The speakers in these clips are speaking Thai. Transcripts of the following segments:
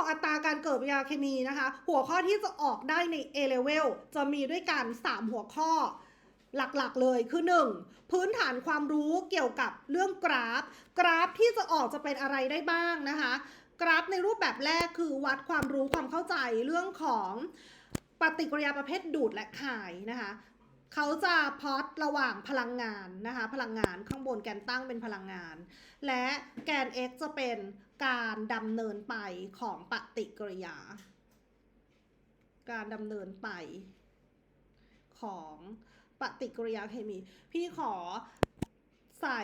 ของอัตราการเกิดวิทยาเคมีนะคะ หัวข้อที่จะออกได้ใน A level จะมีด้วยกัน 3 หัวข้อหลักๆเลยคือ 1. พื้นฐานความรู้เกี่ยวกับเรื่องกราฟ กราฟที่จะออกจะเป็นอะไรได้บ้างนะคะ กราฟในรูปแบบแรกคือวัดความรู้ความเข้าใจเรื่องของปฏิกิริยาประเภทดูดและคายนะคะเขาจะพอตระหว่างพลังงานนะคะ พลังงานข้างบนแกนตั้งเป็นพลังงาน และแกน x จะเป็น การดำเนินไปของปฏิกิริยา การดำเนินไปของปฏิกิริยาเคมี พี่ขอใส่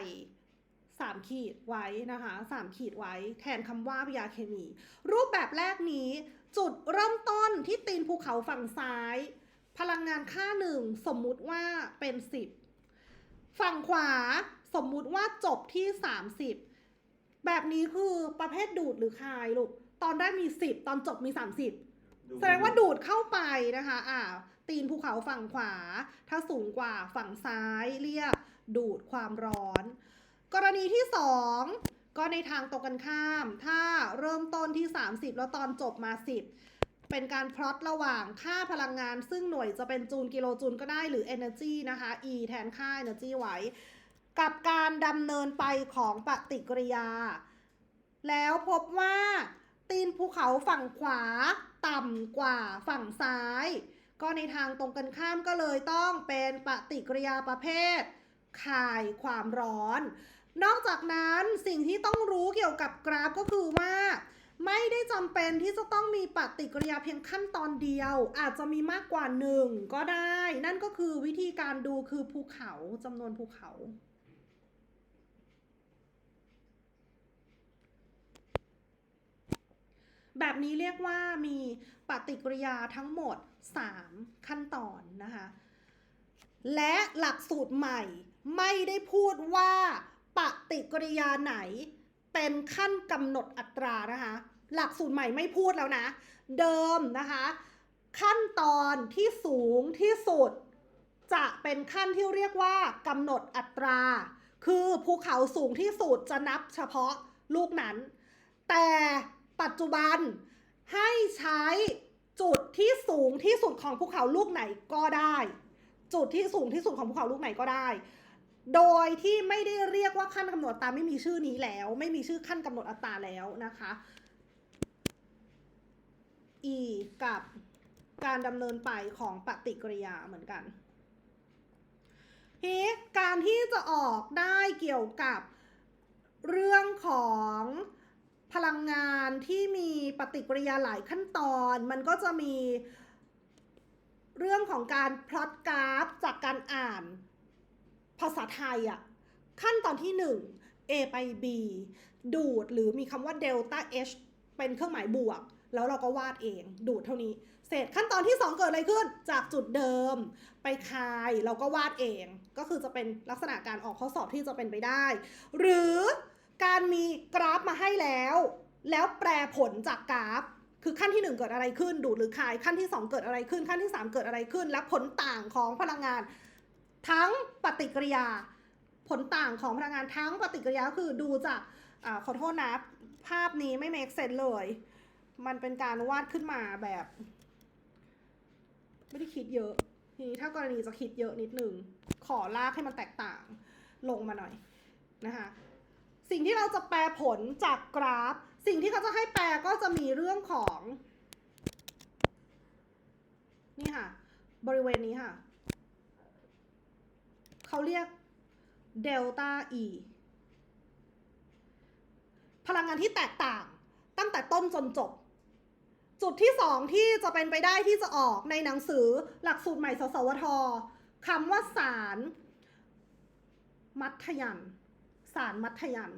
สามขีดไว้นะคะสามขีดไว้แทนคำว่าวิทยาเคมี รูปแบบแรกนี้จุดเริ่มต้นที่ตีนภูเขาฝั่งซ้าย พลังงานค่าหนึ่งสมมุติว่าเป็น 10 ฝั่งขวาสมมุติว่าจบที่ 30 แบบนี้คือประเภทดูดหรือคายลูก ตอนได้มี 10 ตอนจบมี 30 แสดงว่าดูดเข้าไปนะคะ อ่า ตีนภูเขาฝั่งขวา ถ้าสูงกว่าฝั่งซ้ายเรียกดูดความร้อน กรณีที่ 2 ก็ในทางตรงกันข้าม ถ้าเริ่มต้นที่ 30 แล้วตอนจบมา 10 เป็นการพลอตระหว่างค่าพลังงาน ซึ่งหน่วยจะเป็นจูลกิโลจูลก็ได้หรือ energy นะคะ e แทนค่า energy ไว้ กับการดำเนินไปของปฏิกิริยา แล้วพบว่าตีนภูเขาฝั่งขวาต่ำกว่าฝั่งซ้าย ก็ในทางตรงกันข้ามก็เลยต้องเป็นปฏิกิริยาประเภทคายความร้อน นอกจากนั้นสิ่งที่ต้องรู้เกี่ยวกับกราฟก็คือว่า ไม่ได้จำเป็นที่จะต้องมีปฏิกิริยาเพียงขั้นตอนเดียว อาจจะมีมากกว่าหนึ่งก็ได้ นั่นก็คือวิธีการดูคือภูเขาจำนวนภูเขา แบบนี้เรียกว่ามีปฏิกิริยาทั้งหมด 3 ขั้นตอนนะคะ และหลักสูตรใหม่ไม่ได้พูดว่าปฏิกิริยาไหนเป็นขั้นกำหนดอัตรานะคะ หลักสูตรใหม่ไม่พูดแล้วนะ เดิมนะคะ ขั้นตอนที่สูงที่สุด จะเป็นขั้นที่เรียกว่ากำหนดอัตรา คือภูเขาสูงที่สุดจะนับเฉพาะลูกนั้น แต่ ปัจจุบันให้ใช้จุดที่สูงที่สุดของภูเขาลูกไหนก็ได้ จุดที่สูงที่สุดของภูเขาลูกไหนก็ได้ โดยที่ไม่ได้เรียกว่าขั้นกำหนดตราไม่มีชื่อนี้แล้ว ไม่มีชื่อขั้นกำหนดอัตราแล้วนะคะ e กับการดำเนินไปของปฏิกิริยาเหมือนกันทีนี้การที่จะออกได้เกี่ยวกับเรื่องของ พลังงานที่มีปฏิกิริยาหลายขั้นตอน มันก็จะมีเรื่องของการพลอตกราฟจากการอ่านภาษาไทยอะขั้นตอนที่ 1 A ไป B ดูดหรือมีคำว่าเดลต้า H เป็นเครื่องหมายบวก แล้วเราก็วาดเองดูดเท่านี้ เสร็จขั้นตอนที่ 2 เกิดอะไรขึ้น จากจุดเดิม ไปคายเราก็วาดเอง ก็คือจะเป็นลักษณะการออกข้อสอบที่จะเป็นไปได้ หรือ การมีกราฟมาให้แล้ว แล้วแปรผลจากกราฟ คือขั้นที่ 1 เกิดอะไรขึ้น ดูดหรือคายขั้นที่ 2 เกิดอะไรขึ้น ขั้นที่ 3 เกิดอะไรขึ้น และผลต่างของพลังงาน ทั้งปฏิกิริยา ผลต่างของพลังงานทั้งปฏิกิริยาคือดูจากอขอโทษนะภาพนี้ไม่ make sense เลย มันเป็นการวาดขึ้นมาแบบ ไม่ได้คิดเยอะทีนี้ถ้ากรณีจะคิดเยอะนิดนึง ขอลากให้มันแตกต่างลงมาหน่อยนะคะ สิ่งที่เราจะแปลผลจากกราฟ สิ่งที่เขาจะให้แปลก็จะมีเรื่องของ นี่ค่ะ บริเวณนี้ค่ะ เขาเรียกเดลต้า E พลังงานที่แตกต่างตั้งแต่ต้นจนจบ จุดที่สองที่จะเป็นไปได้ที่จะออกในหนังสือหลักสูตรใหม่สสวทคำว่าสาร มัธยัน สารมัธยัน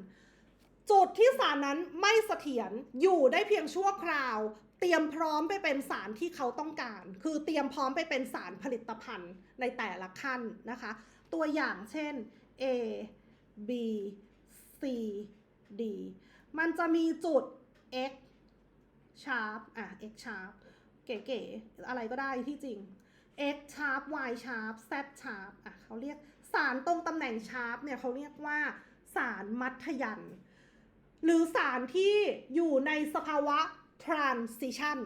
จุดที่สารนั้นไม่เสถียรอยู่ได้เพียงชั่วคราว เตรียมพร้อมไปเป็นสารที่เขาต้องการ คือเตรียมพร้อมไปเป็นสารผลิตภัณฑ์ในแต่ละขั้นนะคะ ตัวอย่างเช่น A B C D มันจะมีจุด X sharp อะ X sharp เก๋ๆอะไรก็ได้ที่จริง X sharp Y sharp Z sharp อะเขาเรียกสารตรงตำแหน่ง sharp เนี่ยเขาเรียกว่า สารมัธยัน หรือสารที่อยู่ในสภาวะ transition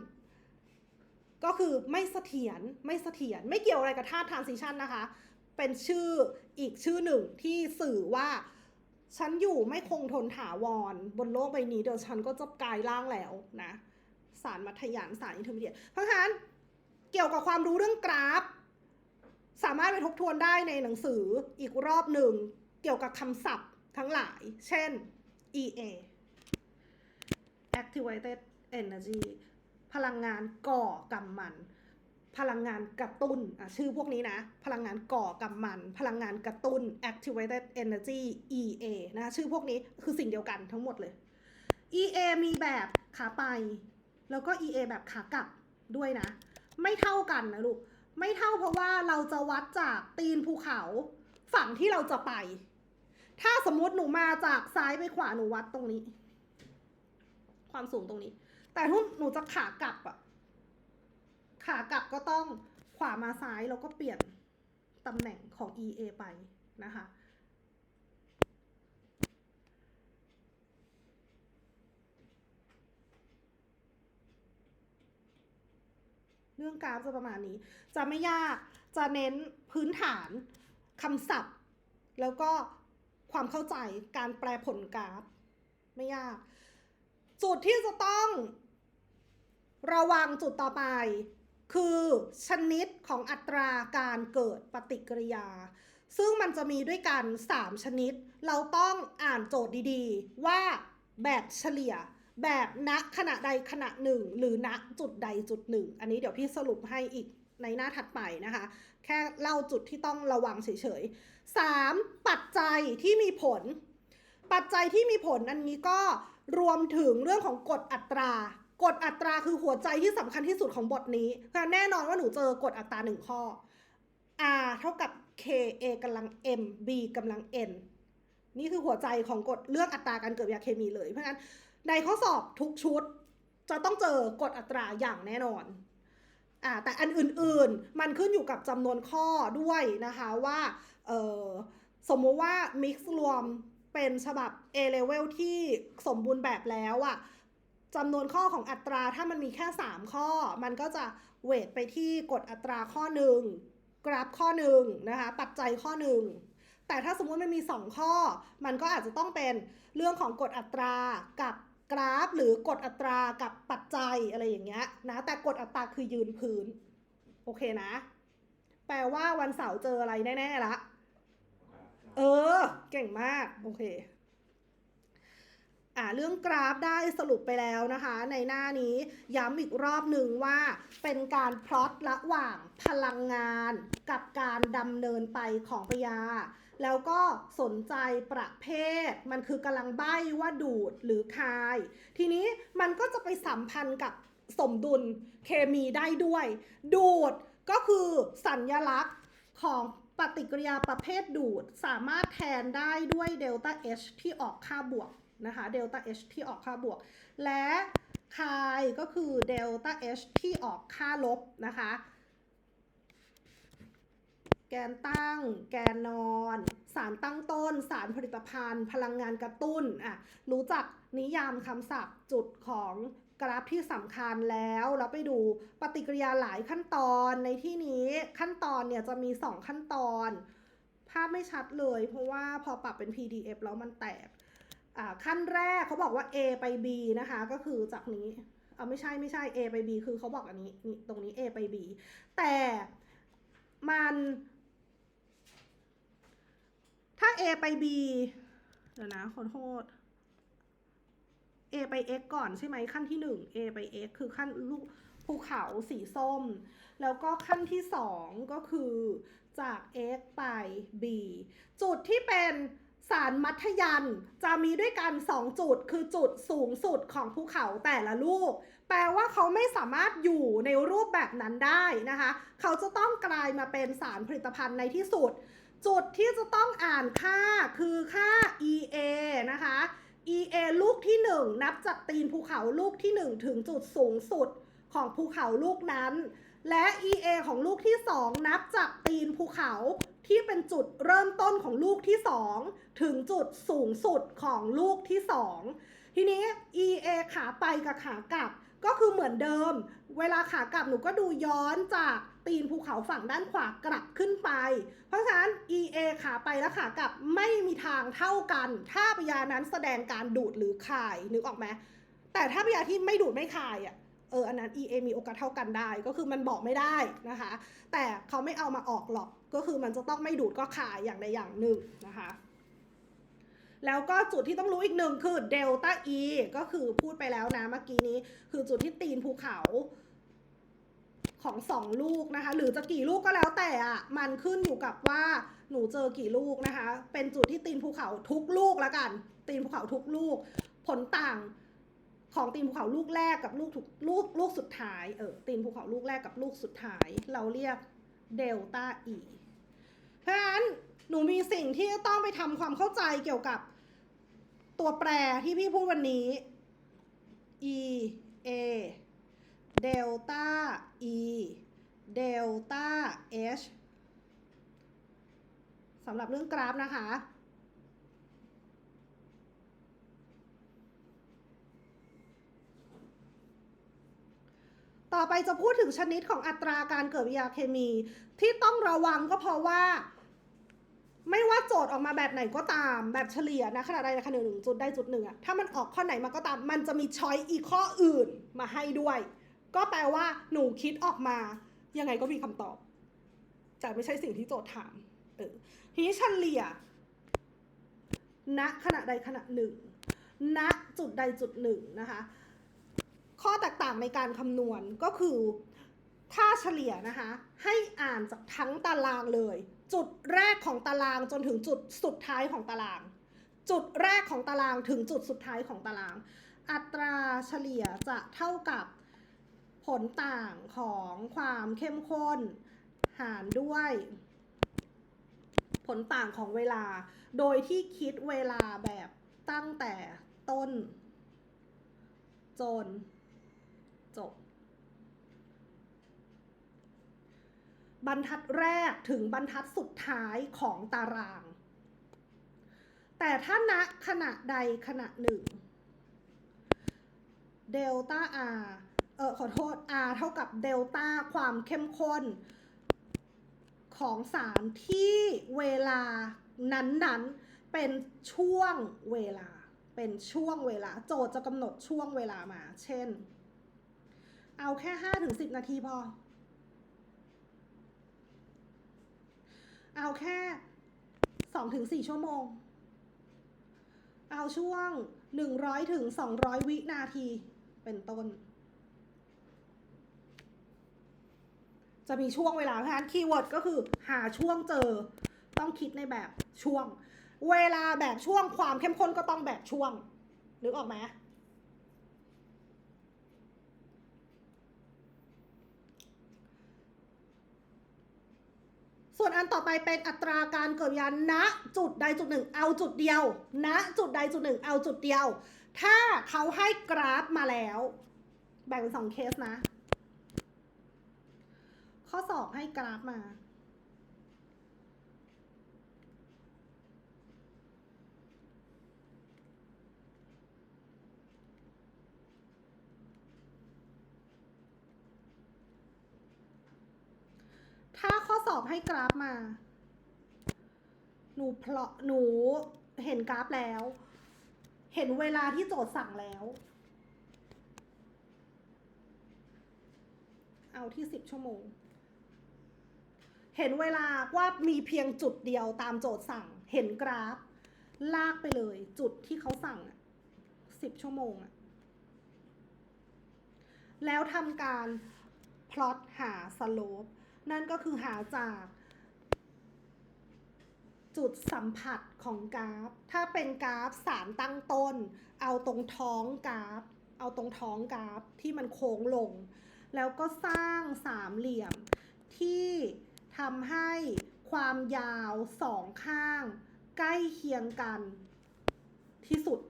ก็คือไม่เสถียรไม่เสถียรไม่เกี่ยวอะไรกับธาตุ transition นะคะ เป็นชื่ออีกชื่อหนึ่งที่สื่อว่าฉันอยู่ไม่คงทนถาวร บนโลกใบนี้เดี๋ยวฉันก็จะกลายร่างแล้วนะ สารมัธยานสารอินเทอร์มีเดียเพราะฉะนั้นเกี่ยวกับความรู้เรื่องกราฟ สามารถไปทบทวนได้ในหนังสืออีกรอบหนึ่ง เกี่ยวกับคำศัพท์ ทั้งหลาย เช่น EA activated energy พลังงานก่อกำมัน พลังงานกระตุ้นชื่อพวกนี้นะ พลังงานก่อกำมัน พลังงานกระตุ้น activated energy EA นะชื่อพวกนี้คือสิ่งเดียวกันทั้งหมดเลย EA มีแบบขาไป แล้วก็ EA แบบขากลับด้วยนะ ไม่เท่ากันนะลูก ไม่เท่าเพราะว่าเราจะวัดจากตีนภูเขาฝั่งที่เราจะไป ถ้าสมมติหนูมาจากซ้ายไปขวาหนูวัดตรงนี้ ความสูงตรงนี้ แต่ถ้าหนูจะขากลับอะขากลับก็ต้องขวามาซ้ายแล้วก็เปลี่ยนตำแหน่งของ EA ไปนะคะ เรื่องกราฟจะประมาณนี้ จะไม่ยาก จะเน้นพื้นฐานคำศัพท์ แล้วก็ ความเข้าใจการแปลผลกราฟ ไม่ยาก จุดที่จะต้อง ระวังจุดต่อไป คือชนิดของอัตราการเกิดปฏิกิริยา ซึ่งมันจะมีด้วยกัน 3 ชนิด เราต้องอ่านโจทย์ดีๆ ว่าแบบเฉลี่ยแบบณขณะใดขณะหนึ่ง หรือณจุดใดจุดหนึ่ง อันนี้เดี๋ยวพี่สรุปให้อีก ในหน้าถัดไปนะคะ แค่เล่าจุดที่ต้องระวังเฉยๆ 3. ปัจจัยที่มีผล ปัจจัยที่มีผลอันนี้ก็รวมถึงเรื่องของกฎอัตรากฎอัตราคือหัวใจที่สำคัญที่สุดของบทนี้เพราะแน่นอนว่าหนูเจอกฎอัตราหนึ่งข้อ r เท่ากับ k a กำลัง m b กำลัง n นี่คือหัวใจของกฎเรื่องอัตราการเกิดยาเคมีเลย เพราะฉะนั้นในข้อสอบทุกชุดจะต้องเจอกฎอัตราอย่างแน่นอน อ่าแต่อันอื่นๆ มันขึ้นอยู่กับจำนวนข้อด้วยนะคะว่าเออสมมุติว่า mix รวมเป็นฉบับ A level ที่สมบูรณ์แบบแล้วอะจำนวนข้อของอัตราถ้ามันมีแค่ 3 ข้อ มันก็จะเวทไปที่กฎอัตราข้อหนึ่งกราฟข้อหนึ่งนะคะ ปัจจัยข้อหนึ่งแต่ถ้าสมมติมันมี 2 ข้อ มันก็อาจจะต้องเป็นเรื่องของกฎอัตรากับ กราฟหรือกฎอัตรากับปัจจัยอะไรอย่างเงี้ยนะแต่กฎอัตราคือยืนพื้น โอเคนะ แปลว่าวันเสาร์เจออะไรแน่ๆละเออ เก่งมาก โอเคอ่าเรื่องกราฟได้สรุปไปแล้วนะคะ ในหน้านี้ย้ำอีกรอบหนึ่งว่าเป็นการพลอตระหว่างพลังงานกับการดำเนินไปของปยา แล้วก็สนใจประเภท มันคือกำลังใบ้ว่าดูดหรือคาย ทีนี้มันก็จะไปสัมพันธ์กับสมดุลเคมีได้ด้วย ดูดก็คือสัญญลักษณ์ของปฏิกิริยาประเภทดูดสามารถแทนได้ด้วยเดลต้า H ที่ออกค่าบวกนะคะเดลต้า H ที่ออกค่าบวก และคายก็คือเดลต้า H ที่ออกค่าลบนะคะ แกนตั้ง แกนนอน สารตั้งต้น สารผลิตภัณฑ์ พลังงานกระตุ้นอะรู้จักนิยามคำศัพท์จุดของกราฟที่สำคัญแล้วแล้วไปดูปฏิกิริยาหลายขั้นตอนในที่นี้ขั้นตอนเนี่ยจะมี 2 ขั้นตอน ภาพไม่ชัดเลย เพราะว่าพอปรับเป็น PDF แล้วมันแตกอ่าขั้นแรกเขาบอกว่า A ไป B นะคะ ก็คือจากนี้เอาไม่ใช่ไม่ใช่ A ไป B คือเขาบอกอันนี้นี่ตรงนี้ A ไป B แต่มัน ถ้า A ไป B เดี๋ยวนะขอโทษ A ไป X ก่อนใช่ไหมขั้นที่ 1 A ไป X คือขั้นลูกภูเขาสีส้ม แล้วก็ขั้นที่ 2 ก็คือจาก X ไป B จุดที่เป็นสารมัธยันจะมีด้วยกัน 2 จุดคือจุดสูงสุดของภูเขาแต่ละลูก แปลว่าเขาไม่สามารถอยู่ในรูปแบบนั้นได้นะคะ เขาจะต้องกลายมาเป็นสารผลิตภัณฑ์ในที่สุด จุดที่จะต้องอ่านค่าคือค่า EA นะคะ EA ลูกที่ 1 นับจากตีนภูเขาลูกที่ 1 ถึงจุดสูงสุดของภูเขาลูกนั้น และ EA ของลูกที่ 2 นับจากตีนภูเขาที่เป็นจุดเริ่มต้นของลูกที่ 2 ถึงจุดสูงสุดของลูกที่ 2 ทีนี้ EA ขาไปกับขากลับก็คือเหมือนเดิม เวลาขากลับหนูก็ดูย้อนจาก ตีนภูเขาฝั่งด้านขวากลับขึ้นไป เพราะฉะนั้น EA ขาไปและขากลับไม่มีทางเท่ากัน ถ้าพยานั้นแสดงการดูดหรือคายนึกออกไหมแต่ถ้าพยาที่ไม่ดูดไม่คายอะเอออันนั้น EA มีโอกาสเท่ากันได้ก็คือมันบอกไม่ได้นะคะ แต่เขาไม่เอามาออกหรอกก็คือมันจะต้องไม่ดูดก็ขายอย่างใดอย่างหนึ่งนะคะแล้วก็จุดที่ต้องรู้อีกหนึ่งคือเดลต้า E ก็คือพูดไปแล้วนะเมื่อกี้นี้ คือจุดที่ตีนภูเขา ของสองลูกนะคะ หรือจะกี่ลูกก็แล้วแต่อะมันขึ้นอยู่กับว่าหนูเจอกี่ลูกนะคะ เป็นจุดที่ตีนภูเขาทุกลูกแล้วกัน ตีนภูเขาทุกลูก ผลต่างของตีนภูเขาลูกแรกกับลูกถูกลูกลูกสุดท้ายเออตีนภูเขาลูกแรกกับลูกสุดท้าย เราเรียกเดลต้า E เพราะฉะนั้นหนูมีสิ่งที่ต้องไปทำความเข้าใจเกี่ยวกับตัวแปรที่พี่พูดวันนี้ E A เดลต้า E เดลต้า H สำหรับเรื่องกราฟนะคะ ต่อไปจะพูดถึงชนิดของอัตราการเกิดวิทยาเคมี ที่ต้องระวังก็เพราะว่า ไม่ว่าโจทย์ออกมาแบบไหนก็ตามแบบเฉลี่ยนะขนาดใดขนาดหนึ่งจุดใดจุดหนึ่งอะถ้ามันออกข้อไหนมาก็ตาม มันจะมีช้อยอีกข้ออื่นมาให้ด้วย ก็แปลว่าหนูคิดออกมา ยังไงก็มีคำตอบ แต่ไม่ใช่สิ่งที่โจทย์ถามเออทีนี้เฉลี่ยณขณะใดขณะหนึ่งณจุดใดจุดหนึ่งนะคะ ข้อแตกต่างในการคำนวณก็คือค่าเฉลี่ยนะคะ ให้อ่านจากทั้งตารางเลย จุดแรกของตารางจนถึงจุดสุดท้ายของตาราง จุดแรกของตารางถึงจุดสุดท้ายของตาราง อัตราเฉลี่ยจะเท่ากับ ผลต่างของความเข้มข้น หารด้วย ผลต่างของเวลา โดยที่คิดเวลาแบบตั้งแต่ต้น จน จบบรรทัดแรกถึงบรรทัดสุดท้ายของตาราง แต่ถ้าณขณะใดขณะหนึ่งเดลต้า R เออขอโทษ R เท่ากับเดลต้าความเข้มข้น ของสารที่เวลานั้น ๆ เป็นช่วงเวลา เป็นช่วงเวลา โจทย์จะกำหนดช่วงเวลามา เช่น เอาแค่5ถึง10นาทีพอ เอาแค่2ถึง4ชั่วโมง เอาช่วง100ถึง200วินาทีเป็นต้น จะมีช่วงเวลาเพราะฉะนั้นคีย์เวิร์ดก็คือหาช่วงเจอ ต้องคิดในแบบช่วง เวลาแบบช่วงความเข้มข้นก็ต้องแบบช่วงนึกออกไหมส่วนอันต่อไปเป็นอัตราการเกิดวิทยาณจุดใดจุดหนึ่ง เอาจุดเดียวณจุดใดจุดหนึ่ง เอาจุดเดียว ถ้าเขาให้กราฟมาแล้ว แบ่งเป็นสองเคสนะ ข้อสอบให้กราฟมา ถ้าข้อสอบให้กราฟมา หนูเพลาะหนูเห็นกราฟแล้ว เห็นเวลาที่โจทย์สั่งแล้วเอาที่สิบชั่วโมง เห็นเวลาว่ามีเพียงจุดเดียวตามโจทย์สั่ง เห็นกราฟ ลากไปเลย จุดที่เขาสั่งสิบชั่วโมงอะแล้วทำการพลอตหาสโลปนั่นก็คือหาจากจุดสัมผัสของกราฟ ถ้าเป็นกราฟสารตั้งต้น เอาตรงท้องกราฟ เอาตรงท้องกราฟที่มันโค้งลง แล้วก็สร้างสามเหลี่ยมที่ ทำให้ความยาวสองข้าง ใกล้เคียงกัน ที่สุด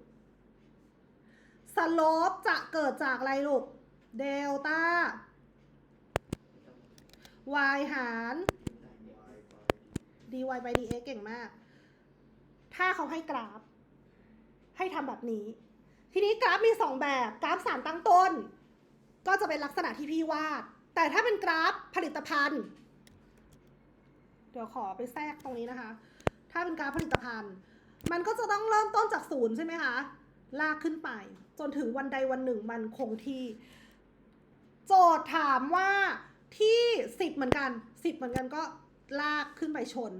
สโลปจะเกิดจากอะไรลูก เดลต้า y หาร dy by dx เก่งมาก ถ้าเขาให้กราฟ ให้ทำแบบนี้ ทีนี้กราฟมีสองแบบ กราฟสารตั้งต้น ก็จะเป็นลักษณะที่พี่วาด แต่ถ้าเป็นกราฟผลิตภัณฑ์ เดี๋ยวขอไปแทรกตรงนี้นะคะ ถ้าเป็นกาฟผลิตภัณฑ์ มันก็จะต้องเริ่มต้นจากศูนย์ใช่ไหมคะ ลากขึ้นไป จนถึงวันใดวันหนึ่งมันคงที่ โจทย์ถามว่าที่สิบเหมือนกันสิบเหมือนกันก็ลากขึ้นไปชน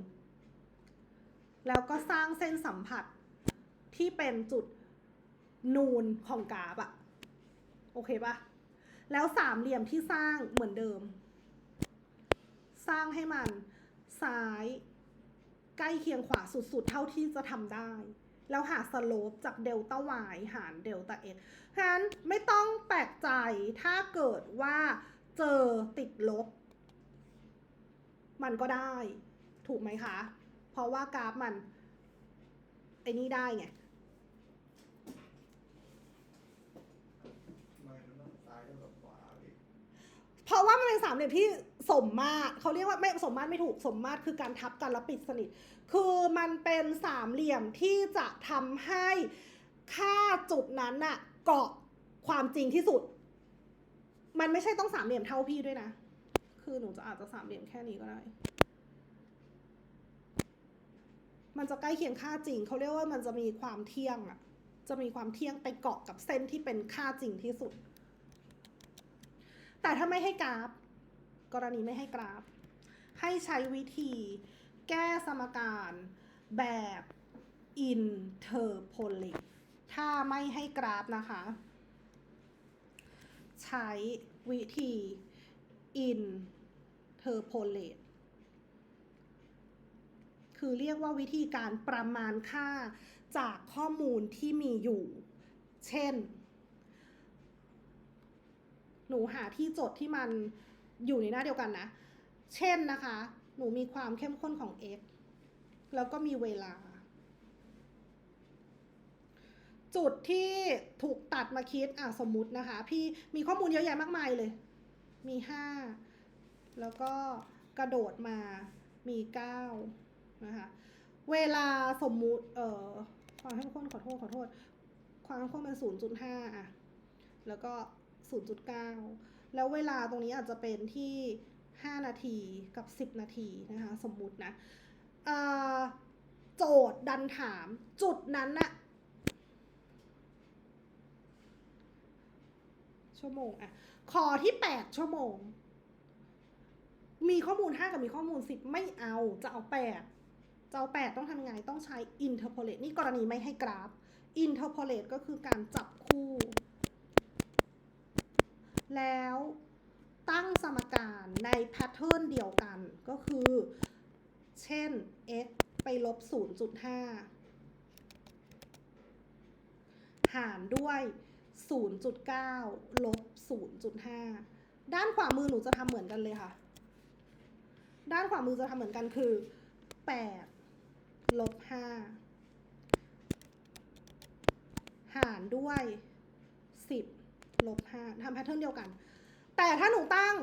แล้วก็สร้างเส้นสัมผัสที่เป็นจุดนูนของกราฟอะโอเคปะแล้วสามเหลี่ยมที่สร้างเหมือนเดิม สร้างให้มัน ซ้าย ใกล้เคียงขวาสุดๆ เท่าที่จะทำได้ แล้วหาสโลปจากเดลต้า y หารเดลต้า x ฉะนั้นไม่ต้องแปลกใจถ้าเกิดว่าเจอติดลบ มันก็ได้ ถูกไหมคะ เพราะว่ากราฟมัน ไอ้นี่ได้ไงไม่มันต้องซ้ายเท่ากับขวาพี่เพราะว่ามันเป็นสามเหลี่ยมที่ สมมาตรเขาเรียกว่าไม่สมมาตรไม่ถูกสมมาตรคือการทับกันแล้วปิดสนิท คือมันเป็นสามเหลี่ยมที่จะทำให้ค่าจุดนั้นน่ะเกาะความจริงที่สุด มันไม่ใช่ต้องสามเหลี่ยมเท่าพี่ด้วยนะ คือหนูจะอาจจะสามเหลี่ยมแค่นี้ก็ได้ มันจะใกล้เคียงค่าจริง เขาเรียกว่ามันจะมีความเที่ยงอะจะมีความเที่ยงไปเกาะกับเส้นที่เป็นค่าจริงที่สุด แต่ถ้าไม่ให้กราฟ กรณีไม่ให้กราฟ ให้ใช้วิธีแก้สมการแบบ interpolate ถ้าไม่ให้กราฟนะคะ ใช้วิธี interpolate คือเรียกว่าวิธีการประมาณค่าจากข้อมูลที่มีอยู่ เช่น หนูหาที่จดที่มัน อยู่ในหน้าเดียวกันนะ เช่นนะคะ หนูมีความเข้มข้นของ x แล้วก็มีเวลา จุดที่ถูกตัดมาคิดอะสมมุตินะคะ พี่มีข้อมูลเยอะแยะมากมายเลย มีห้าแล้วก็กระโดดมามีเก้านะคะ เวลาสมมุติ เอ่อความเข้มข้นขอโทษขอโทษ ความเข้มข้นเป็นศูนย์จุดห้าอะ แล้วก็ 0.9 แล้วเวลาตรงนี้อาจจะเป็นที่ 5 นาทีกับ 10 นาทีนะคะ สมมุตินะโจทย์ดันถามจุดนั้นน่ะชั่วโมงอะขอที่ 8 ชั่วโมง มีข้อมูล 5 กับมีข้อมูล 10 ไม่เอาจะเอา 8 จะเอา 8 ต้องทำไงต้องใช้ interpolate นี่กรณีไม่ให้กราฟ interpolate ก็คือการจับคู่ แล้วตั้งสมการในแพทเทิร์นเดียวกันก็คือ เช่น x ไปลบ 0.5 หารด้วย 0.9 ลบ 0.5 ด้านขวามือหนูจะทำเหมือนกันเลยค่ะ ด้านขวามือจะทำเหมือนกันคือ 8 ลบ 5 หารด้วย 10 ลบ5ทำแพทเทิร์นเดียวกัน แต่ถ้าหนูตั้ง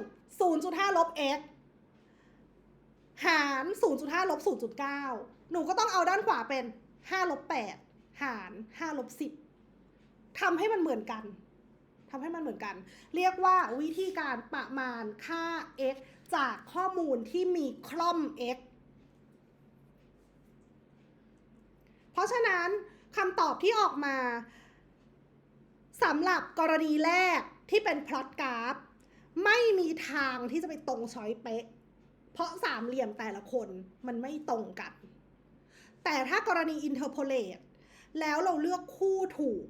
0.5 ลบ x หาร 0.5 ลบ 0.9 หนูก็ต้องเอาด้านขวาเป็น 5 ลบ 8 หาร 5 ลบ 10ทำให้มันเหมือนกันทำให้มันเหมือนกัน เรียกว่าวิธีการประมาณค่า x จากข้อมูลที่มีคล่อม x เพราะฉะนั้นคำตอบที่ออกมา สำหรับกรณีแรกที่เป็นพลอตกราฟไม่มีทางที่จะไปตรงช้อยเป๊ะ เพราะสามเหลี่ยมแต่ละคนมันไม่ตรงกัน แต่ถ้ากรณีอินเทอร์โพเลตแล้วเราเลือกคู่ถูก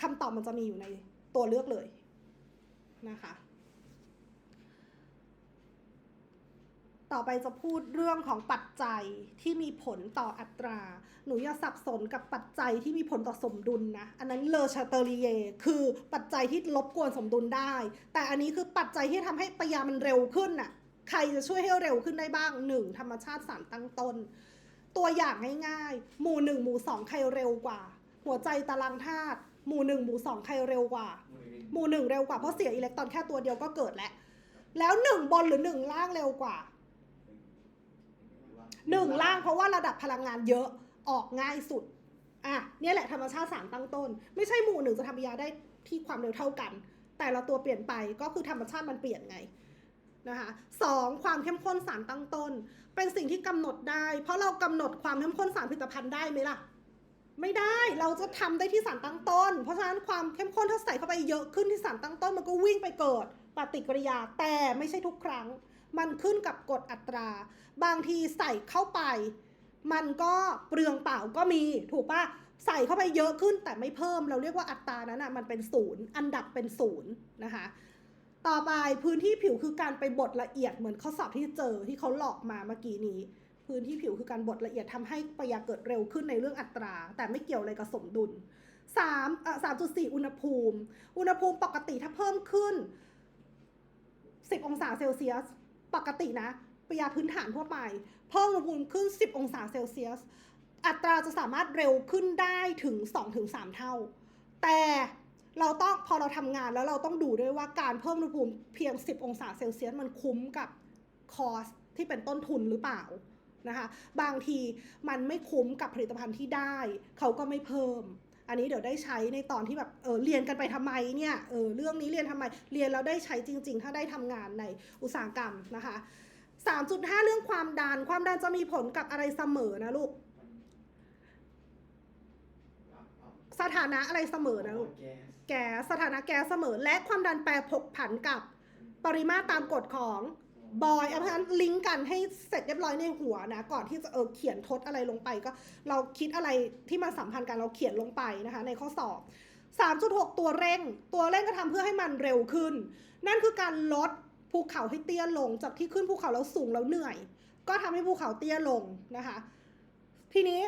คำตอบมันจะมีอยู่ในตัวเลือกเลยนะคะ ต่อไปจะพูดเรื่องของปัจจัยที่มีผลต่ออัตรา หนูอย่าสับสนกับปัจจัยที่มีผลต่อสมดุลนะ อันนั้นเลอชาเตอรีเย คือปัจจัยที่ลบกวนสมดุลได้ แต่อันนี้คือปัจจัยที่ทำให้ปริยามันเร็วขึ้นน่ะ ใครจะช่วยให้เร็วขึ้นได้บ้างหนึ่งธรรมชาติสารตั้งต้น ตัวอย่างง่ายๆ หมู่หนึ่งหมู่สองใครเร็วกว่า หัวใจตารางธาตุหมู่หนึ่งหมู่สองใครเร็วกว่า หมู่หนึ่งเร็วกว่าเพราะเสียอิเล็กตรอนแค่ตัวเดียวก็เกิดแล้ว แล้วหนึ่งบนหรือหนึ่งล่างเร็วกว่า หนึ่งล่างเพราะว่าระดับพลังงานเยอะออกง่ายสุดอะเนี่ยแหละธรรมชาติสารตั้งต้น ไม่ใช่หมู่หนึ่งจะทำปริยาได้ที่ความเร็วเท่ากัน แต่ละตัวเปลี่ยนไปก็คือธรรมชาติมันเปลี่ยนไงนะคะสองความเข้มข้นสารตั้งต้น เป็นสิ่งที่กำหนดได้ เพราะเรากำหนดความเข้มข้นสารผลิตภัณฑ์ได้ไหมล่ะ ไม่ได้เราจะทำได้ที่สารตั้งต้น เพราะฉะนั้นความเข้มข้นถ้าใส่เข้าไปเยอะขึ้นที่สารตั้งต้น มันก็วิ่งไปเกิดปฏิกิริยาแต่ไม่ใช่ทุกครั้ง มันขึ้นกับกฎอัตรา บางทีใส่เข้าไป มันก็เปลืองเปล่าก็มีถูกปะใส่เข้าไปเยอะขึ้นแต่ไม่เพิ่ม เราเรียกว่าอัตรานั้นอะมันเป็นศูนย์อันดับเป็นศูนย์นะคะต่อไปพื้นที่ผิวคือการไปบดละเอียดเหมือนข้อสอบที่เจอที่เขาหลอกมาเมื่อกี้นี้ พื้นที่ผิวคือการบดละเอียดทำให้ปยาเกิดเร็วขึ้นในเรื่องอัตรา แต่ไม่เกี่ยวอะไรกับสมดุลสามเอ่อสามจุดสี่อุณหภูมิ อุณหภูมิปกติถ้าเพิ่มขึ้น10องศาเซลเซียสปกตินะ ปฏิกิริยาพื้นฐานทั่วไป เพิ่มอุณหภูมิขึ้น 10 องศาเซลเซียส อัตราจะสามารถเร็วขึ้นได้ถึง 2-3 เท่า แต่เราต้องพอเราทำงานแล้วเราต้องดูด้วยว่าการเพิ่มอุณหภูมิเพียง 10 องศาเซลเซียสมันคุ้มกับคอสที่เป็นต้นทุนหรือเปล่านะคะ บางทีมันไม่คุ้มกับผลิตภัณฑ์ที่ได้ เขาก็ไม่เพิ่ม อันนี้เดี๋ยวได้ใช้ในตอนที่แบบเออเรียนกันไปทำไมเนี่ยเออเรื่องนี้เรียนทำไม เรียนแล้วได้ใช้จริง ๆ ถ้าได้ทำงานในอุตสาหกรรมนะคะ 3.5 เรื่องความดัน ความดันจะมีผลกับอะไรเสมอนะลูก สถานะอะไรเสมอนะลูกแก๊สแก๊สสถานะแก๊สเสมอ และความดันแปรผกผันกับปริมาตรตามกฎของบอยเพราะฉะนั้นลิงก์กันให้เสร็จเรียบร้อยในหัวนะ ก่อนที่จะเออเขียนทดอะไรลงไปก็ เราคิดอะไรที่มันสัมพันธ์กันเราเขียนลงไปนะคะ ในข้อสอบ 3.6 ตัวเร่ง ตัวเร่งก็ทำเพื่อให้มันเร็วขึ้น นั่นคือการลด ภูเขาให้เตี้ยลง จากที่ขึ้นภูเขาแล้วสูงแล้วเหนื่อย ก็ทำให้ภูเขาเตี้ยลงนะคะ ทีนี้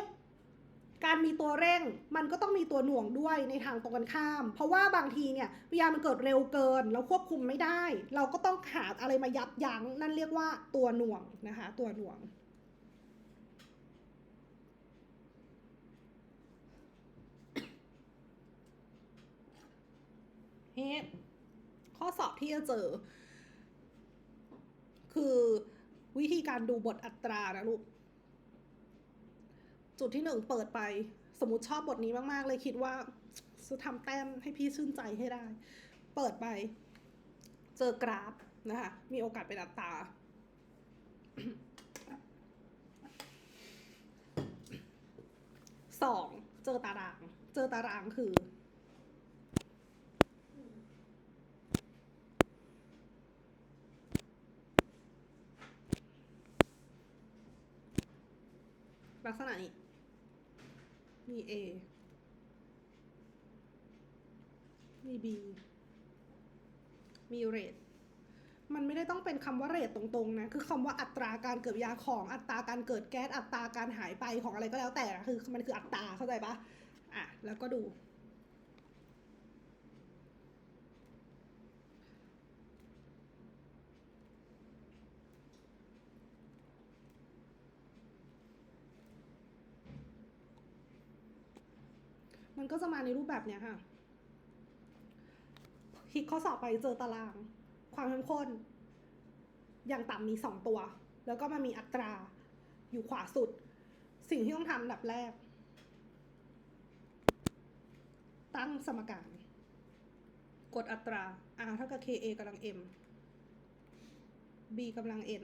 การมีตัวเร่งมันก็ต้องมีตัวหน่วงด้วยในทางตรงกันข้าม เพราะว่าบางทีเนี่ยวิญญาณมันเกิดเร็วเกินแล้วควบคุมไม่ได้ เราก็ต้องหาอะไรมายับยั้งนั่นเรียกว่าตัวหน่วงนะคะตัวหน่วง เฮ้ข้อสอบที่จะเจอ คือวิธีการดูบทอัตรานะลูก จุดที่หนึ่งเปิดไป สมมติชอบบทนี้มาก ๆ เลยคิดว่าจะทำแต้มให้พี่ชื่นใจให้ได้ เปิดไป เจอกราฟนะคะ มีโอกาสเป็นอัตราสองเจอตาราง เจอตารางคือ ลักษณะนี้ มี A มี B มีเรทมันไม่ได้ต้องเป็นคำว่าเรทตรงๆนะ คือคำว่าอัตราการเกิดยาของ อัตราการเกิดแก๊ส อัตราการหายไปของอะไรก็แล้วแต่นะคือมันคืออัตราเข้าใจปะอะ แล้วก็ดู มันก็จะมาในรูปแบบเนี้ยค่ะคลิกข้อสอบไปเจอตาราง ความเข้มข้น อย่างต่ำมีสองตัว แล้วก็มามีอัตราอยู่ขวาสุด สิ่งที่ต้องทำอันดับแรก ตั้งสมการ กดอัตรา R เท่ากับ KA กำลัง M B กำลัง N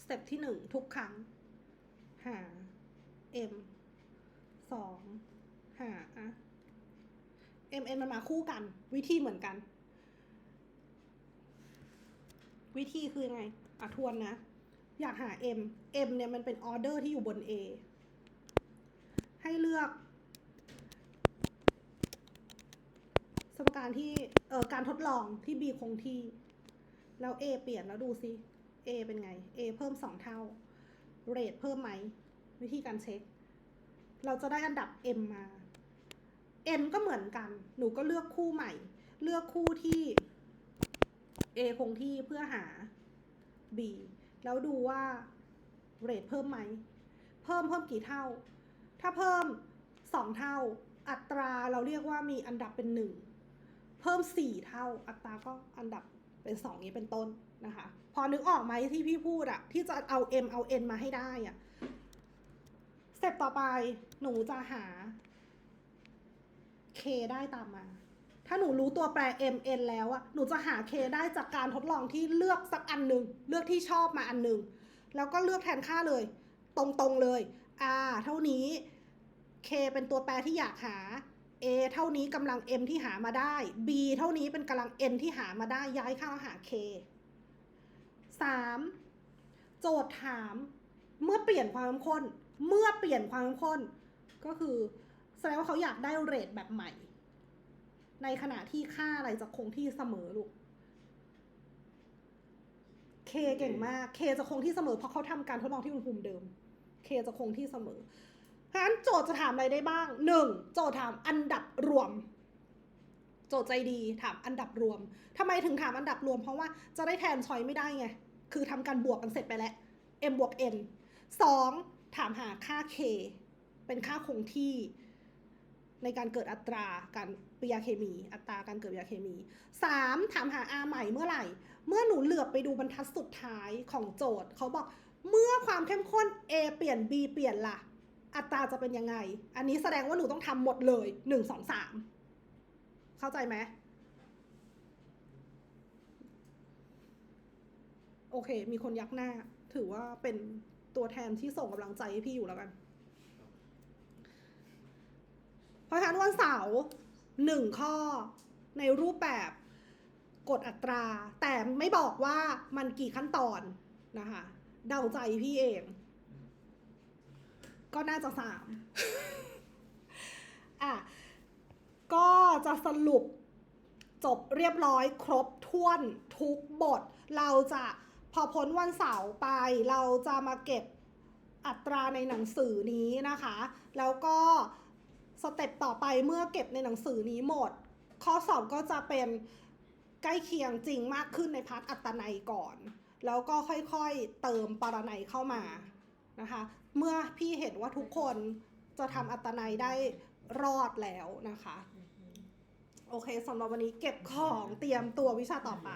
สเต็ปที่หนึ่งทุกครั้ง หา M สองหา M N มันมาคู่กัน วิธีเหมือนกัน วิธีคือยังไงอะทวนนะ อยากหา M M เนี่ยมันเป็นออเดอร์ที่อยู่บน A ให้เลือก สมการที่เอ่อการทดลองที่ B คงที่ แล้ว A เปลี่ยนแล้วดูซิ A เป็นไง A เพิ่มสองเท่า เรทเพิ่มไหม วิธีการเช็ค เราจะได้อันดับ M มา N ก็เหมือนกัน หนูก็เลือกคู่ใหม่ เลือกคู่ที่ A คงที่เพื่อหา B แล้วดูว่าเรทเพิ่มไหม เพิ่มเพิ่มกี่เท่า ถ้าเพิ่ม 2 เท่า อัตราเราเรียกว่ามีอันดับเป็น 1 เพิ่ม 4 เท่า อัตราก็อันดับเป็น 2 นี้เป็นต้นนะคะ พอนึกออกไหมที่พี่พูดอะที่จะเอา M เอา N มาให้ได้อะ ต็ปต่อไปหนูจะหา K ได้ตามมา ถ้าหนูรู้ตัวแปร m n แล้วอะหนูจะหา k ได้จากการทดลองที่เลือกสักอันหนึ่งเลือกที่ชอบมาอันหนึ่งแล้วก็เลือกแทนค่าเลย ตรงๆเลย r เท่านี้ k เป็นตัวแปรที่อยากหา a เท่านี้กำลัง m ที่หามาได้ b เท่านี้เป็นกำลัง n ที่หามาได้ย้ายค่าแล้วหา k 3. โจทย์ถามเมื่อเปลี่ยนความเข้มข้น เมื่อเปลี่ยนความเข้มข้น ก็คือแสดงว่าเขาอยากได้เรทแบบใหม่ ในขณะที่ค่าอะไรจะคงที่เสมอลูก K เก่งมาก K จะคงที่เสมอเพราะเขาทำการทดลองที่อุณหภูมิเดิม K จะคงที่เสมอเพราะฉะนั้นโจทย์จะถามอะไรได้บ้างหนึ่งโจทย์ถามอันดับรวม โจทย์ใจดีถามอันดับรวมทำไมถึงถามอันดับรวม เพราะว่าจะได้แทนชอยไม่ได้ไง คือทำการบวกกันเสร็จไปแล้ว m บวก n สอง ถามหาค่า k เป็นค่าคงที่ในการเกิดอัตราการปฏิกิริยาเคมี อัตราการเกิดปฏิกิริยาเคมี 3. ถามหา r ใหม่เมื่อไหร่ เมื่อหนูเหลือบไปดูบรรทัดสุดท้ายของโจทย์ เขาบอกเมื่อความเข้มข้น a เปลี่ยน b เปลี่ยนล่ะ อัตราจะเป็นยังไง อันนี้แสดงว่าหนูต้องทำหมดเลย 1 2 3 เข้าใจไหมโอเค มีคนยักหน้า ถือว่าเป็น ตัวแทนที่ส่งกำลังใจให้พี่อยู่แล้วกัน เพราะฉะนั้นวันเสาร์หนึ่งข้อในรูปแบบกฎอัตรา แต่ไม่บอกว่ามันกี่ขั้นตอนนะคะเดาใจพี่เอง ก็น่าจะสามอะก็จะสรุปจบเรียบร้อยครบถ้วนทุกบท เราจะ พอพ้นวันเสาร์ไปเราจะมาเก็บอัตราในหนังสือนี้นะคะ แล้วก็สเต็ปต่อไปเมื่อเก็บในหนังสือนี้หมด ข้อสอบก็จะเป็นใกล้เคียงจริงมากขึ้นในพาร์ทอัตนัยก่อน แล้วก็ค่อยๆเติมปรนัยเข้ามานะคะ เมื่อพี่เห็นว่าทุกคนจะทำอัตนัยได้รอดแล้วนะคะ โอเคสำหรับวันนี้เก็บของเตรียมตัววิชาต่อไป